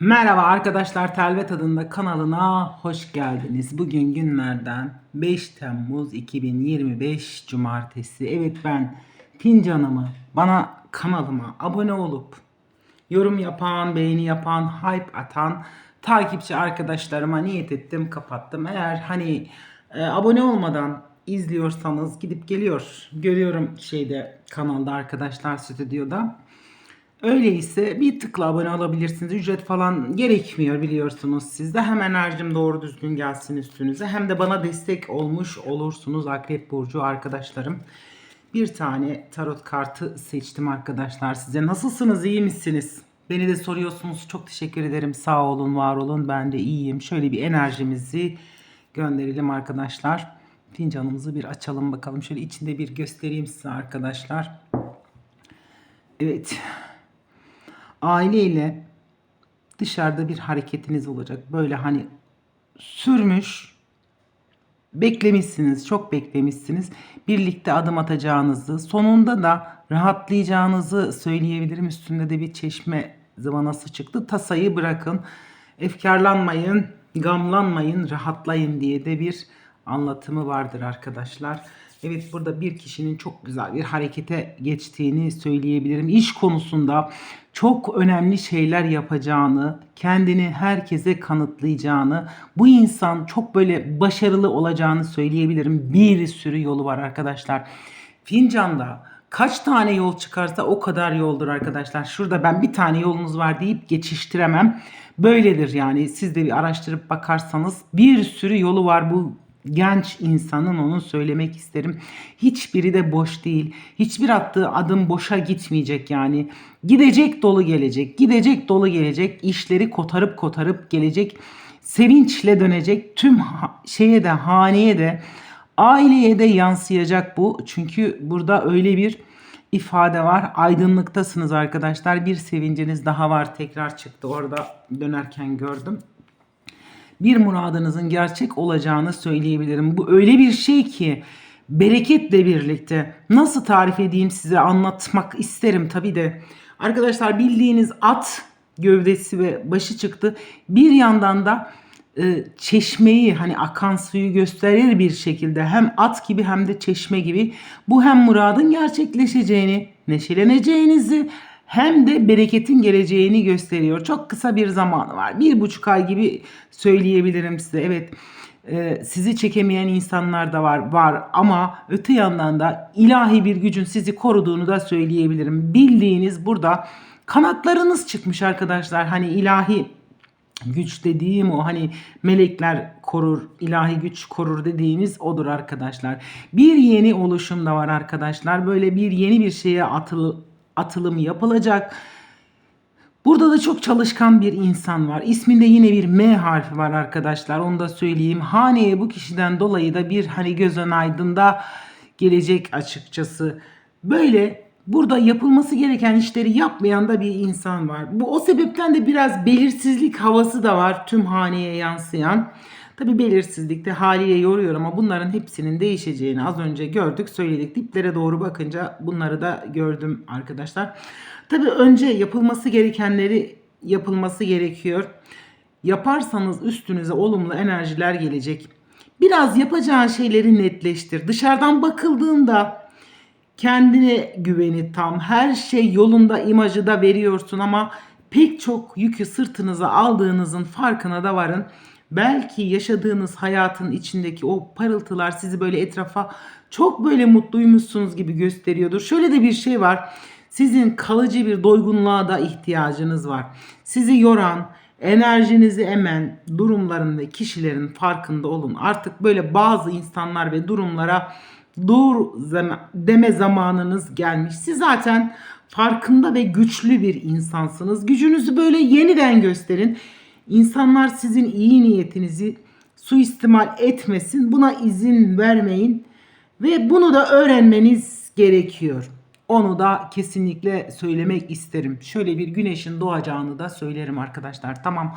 Merhaba arkadaşlar Telvet adında kanalına hoş geldiniz. Bugün günlerden 5 Temmuz 2025 Cumartesi. Evet ben Fincanımı bana kanalıma abone olup yorum yapan, beğeni yapan, hype atan takipçi arkadaşlarıma niyet ettim kapattım. Eğer hani e, abone olmadan izliyorsanız gidip geliyor. Görüyorum şeyde kanalda arkadaşlar stüdyoda. Öyleyse bir tıkla abone olabilirsiniz. Ücret falan gerekmiyor biliyorsunuz sizde. Hem enerjim doğru düzgün gelsin üstünüze. Hem de bana destek olmuş olursunuz Akrep Burcu arkadaşlarım. Bir tane tarot kartı seçtim arkadaşlar size. Nasılsınız? iyi misiniz? Beni de soruyorsunuz. Çok teşekkür ederim. Sağ olun, var olun. Ben de iyiyim. Şöyle bir enerjimizi gönderelim arkadaşlar. Fincanımızı bir açalım bakalım. Şöyle içinde bir göstereyim size arkadaşlar. Evet aileyle dışarıda bir hareketiniz olacak. Böyle hani sürmüş, beklemişsiniz, çok beklemişsiniz. Birlikte adım atacağınızı, sonunda da rahatlayacağınızı söyleyebilirim. Üstünde de bir çeşme zıvanası çıktı. Tasayı bırakın, efkarlanmayın, gamlanmayın, rahatlayın diye de bir anlatımı vardır arkadaşlar. Evet burada bir kişinin çok güzel bir harekete geçtiğini söyleyebilirim. İş konusunda çok önemli şeyler yapacağını, kendini herkese kanıtlayacağını, bu insan çok böyle başarılı olacağını söyleyebilirim. Bir sürü yolu var arkadaşlar. Fincan'da kaç tane yol çıkarsa o kadar yoldur arkadaşlar. Şurada ben bir tane yolunuz var deyip geçiştiremem. Böyledir yani siz de bir araştırıp bakarsanız bir sürü yolu var bu genç insanın onu söylemek isterim. Hiçbiri de boş değil. Hiçbir attığı adım boşa gitmeyecek yani. Gidecek dolu gelecek. Gidecek dolu gelecek. İşleri kotarıp kotarıp gelecek. Sevinçle dönecek. Tüm şeye de haneye de aileye de yansıyacak bu. Çünkü burada öyle bir ifade var. Aydınlıktasınız arkadaşlar. Bir sevinciniz daha var. Tekrar çıktı orada dönerken gördüm bir muradınızın gerçek olacağını söyleyebilirim. Bu öyle bir şey ki bereketle birlikte nasıl tarif edeyim size anlatmak isterim tabii de. Arkadaşlar bildiğiniz at gövdesi ve başı çıktı. Bir yandan da e, çeşmeyi hani akan suyu gösterir bir şekilde hem at gibi hem de çeşme gibi bu hem muradın gerçekleşeceğini, neşeleneceğinizi hem de bereketin geleceğini gösteriyor. Çok kısa bir zamanı var. Bir buçuk ay gibi söyleyebilirim size. Evet e, sizi çekemeyen insanlar da var var ama öte yandan da ilahi bir gücün sizi koruduğunu da söyleyebilirim. Bildiğiniz burada kanatlarınız çıkmış arkadaşlar. Hani ilahi güç dediğim o hani melekler korur, ilahi güç korur dediğimiz odur arkadaşlar. Bir yeni oluşum da var arkadaşlar. Böyle bir yeni bir şeye atıl, atılım yapılacak. Burada da çok çalışkan bir insan var. İsminde yine bir M harfi var arkadaşlar. Onu da söyleyeyim. Haneye bu kişiden dolayı da bir hani göz ön aydında gelecek açıkçası. Böyle burada yapılması gereken işleri yapmayan da bir insan var. Bu o sebepten de biraz belirsizlik havası da var tüm haneye yansıyan. Tabi belirsizlikte haliyle yoruyor ama bunların hepsinin değişeceğini az önce gördük söyledik. Diplere doğru bakınca bunları da gördüm arkadaşlar. Tabi önce yapılması gerekenleri yapılması gerekiyor. Yaparsanız üstünüze olumlu enerjiler gelecek. Biraz yapacağın şeyleri netleştir. Dışarıdan bakıldığında kendine güveni tam, her şey yolunda imajı da veriyorsun ama pek çok yükü sırtınıza aldığınızın farkına da varın. Belki yaşadığınız hayatın içindeki o parıltılar sizi böyle etrafa çok böyle mutluymuşsunuz gibi gösteriyordur. Şöyle de bir şey var. Sizin kalıcı bir doygunluğa da ihtiyacınız var. Sizi yoran, enerjinizi emen durumların ve kişilerin farkında olun. Artık böyle bazı insanlar ve durumlara dur deme zamanınız gelmiş. Siz zaten farkında ve güçlü bir insansınız. Gücünüzü böyle yeniden gösterin. İnsanlar sizin iyi niyetinizi suistimal etmesin. Buna izin vermeyin ve bunu da öğrenmeniz gerekiyor. Onu da kesinlikle söylemek isterim. Şöyle bir güneşin doğacağını da söylerim arkadaşlar. Tamam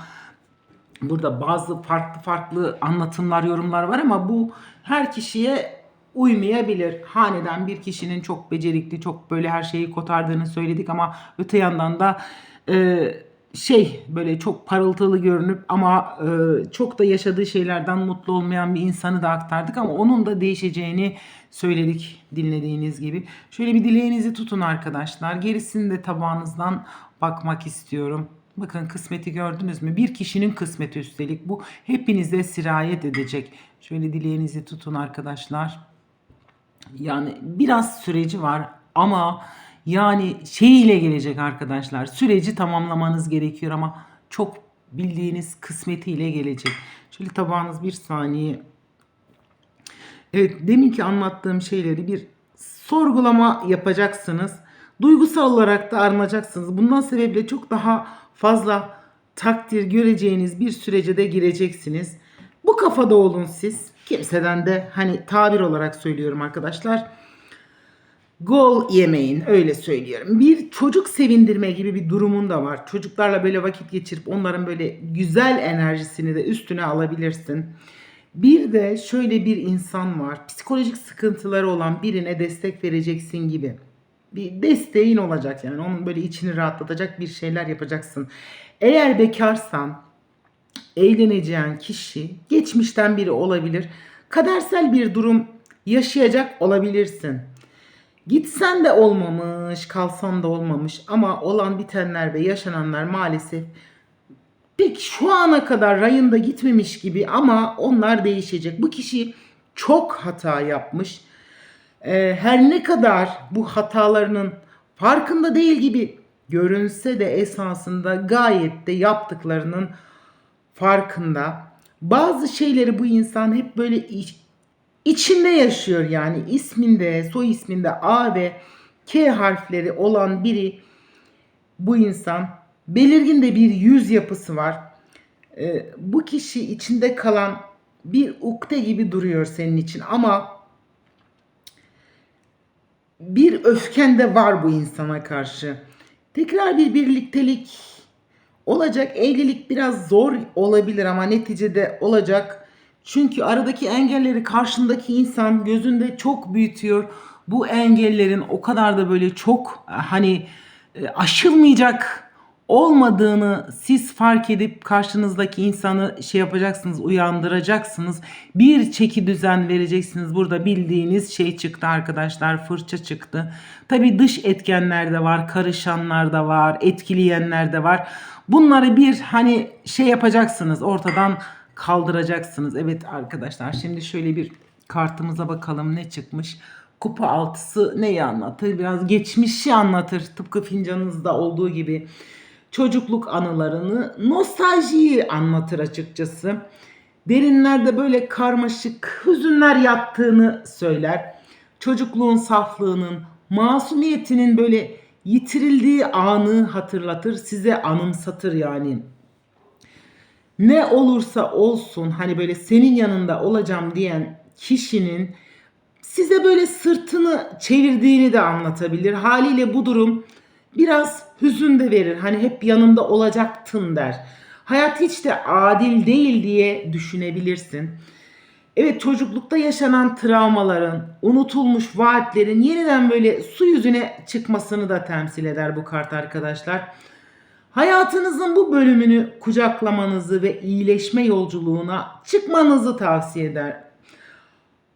burada bazı farklı farklı anlatımlar, yorumlar var ama bu her kişiye uymayabilir. Haneden bir kişinin çok becerikli, çok böyle her şeyi kotardığını söyledik ama öte yandan da e, şey böyle çok parıltılı görünüp ama e, çok da yaşadığı şeylerden mutlu olmayan bir insanı da aktardık ama onun da değişeceğini söyledik dinlediğiniz gibi. Şöyle bir dileğinizi tutun arkadaşlar. Gerisini de tabağınızdan bakmak istiyorum. Bakın kısmeti gördünüz mü? Bir kişinin kısmeti üstelik bu hepinize sirayet edecek. Şöyle dileğinizi tutun arkadaşlar. Yani biraz süreci var ama yani şey ile gelecek arkadaşlar. Süreci tamamlamanız gerekiyor ama çok bildiğiniz kısmetiyle gelecek. Şöyle tabağınız bir saniye. Evet deminki anlattığım şeyleri bir sorgulama yapacaksınız. Duygusal olarak da arınacaksınız. Bundan sebeple çok daha fazla takdir göreceğiniz bir sürece de gireceksiniz. Bu kafada olun siz. Kimseden de hani tabir olarak söylüyorum arkadaşlar. Gol yemeyin öyle söylüyorum. Bir çocuk sevindirme gibi bir durumun da var. Çocuklarla böyle vakit geçirip onların böyle güzel enerjisini de üstüne alabilirsin. Bir de şöyle bir insan var. Psikolojik sıkıntıları olan birine destek vereceksin gibi. Bir desteğin olacak yani. Onun böyle içini rahatlatacak bir şeyler yapacaksın. Eğer bekarsan eğleneceğin kişi geçmişten biri olabilir. Kadersel bir durum yaşayacak olabilirsin. Gitsen de olmamış, kalsan da olmamış ama olan bitenler ve yaşananlar maalesef pek şu ana kadar rayında gitmemiş gibi ama onlar değişecek. Bu kişi çok hata yapmış. Ee, her ne kadar bu hatalarının farkında değil gibi görünse de esasında gayet de yaptıklarının farkında. Bazı şeyleri bu insan hep böyle içinde yaşıyor yani isminde, soy isminde A ve K harfleri olan biri bu insan belirgin de bir yüz yapısı var. Ee, bu kişi içinde kalan bir ukde gibi duruyor senin için ama bir öfken de var bu insana karşı. Tekrar bir birliktelik olacak. Evlilik biraz zor olabilir ama neticede olacak. Çünkü aradaki engelleri karşındaki insan gözünde çok büyütüyor. Bu engellerin o kadar da böyle çok hani e, aşılmayacak olmadığını siz fark edip karşınızdaki insanı şey yapacaksınız, uyandıracaksınız. Bir çeki düzen vereceksiniz. Burada bildiğiniz şey çıktı arkadaşlar, fırça çıktı. Tabii dış etkenler de var, karışanlar da var, etkileyenler de var. Bunları bir hani şey yapacaksınız, ortadan kaldıracaksınız. Evet arkadaşlar şimdi şöyle bir kartımıza bakalım ne çıkmış. Kupa altısı neyi anlatır? Biraz geçmişi anlatır. Tıpkı fincanınızda olduğu gibi çocukluk anılarını, nostaljiyi anlatır açıkçası. Derinlerde böyle karmaşık hüzünler yattığını söyler. Çocukluğun saflığının, masumiyetinin böyle yitirildiği anı hatırlatır, size anımsatır yani. Ne olursa olsun hani böyle senin yanında olacağım diyen kişinin size böyle sırtını çevirdiğini de anlatabilir. Haliyle bu durum biraz hüzün de verir. Hani hep yanımda olacaktın der. Hayat hiç de adil değil diye düşünebilirsin. Evet çocuklukta yaşanan travmaların, unutulmuş vaatlerin yeniden böyle su yüzüne çıkmasını da temsil eder bu kart arkadaşlar. Hayatınızın bu bölümünü kucaklamanızı ve iyileşme yolculuğuna çıkmanızı tavsiye eder.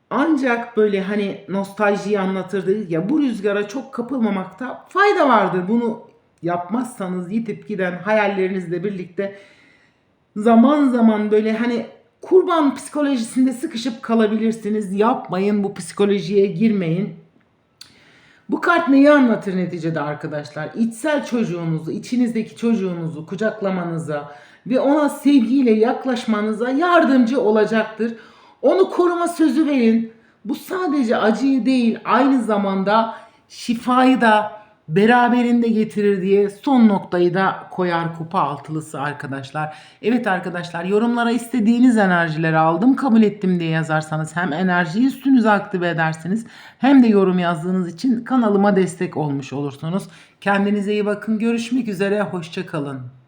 Ancak böyle hani nostaljiyi anlatırdı ya bu rüzgara çok kapılmamakta fayda vardır. Bunu yapmazsanız yitip giden hayallerinizle birlikte zaman zaman böyle hani kurban psikolojisinde sıkışıp kalabilirsiniz. Yapmayın bu psikolojiye girmeyin. Bu kart neyi anlatır neticede arkadaşlar? İçsel çocuğunuzu, içinizdeki çocuğunuzu kucaklamanıza ve ona sevgiyle yaklaşmanıza yardımcı olacaktır. Onu koruma sözü verin. Bu sadece acıyı değil, aynı zamanda şifayı da beraberinde getirir diye son noktayı da koyar kupa altılısı arkadaşlar. Evet arkadaşlar yorumlara istediğiniz enerjileri aldım kabul ettim diye yazarsanız hem enerjiyi üstünüze aktive edersiniz hem de yorum yazdığınız için kanalıma destek olmuş olursunuz. Kendinize iyi bakın görüşmek üzere hoşçakalın.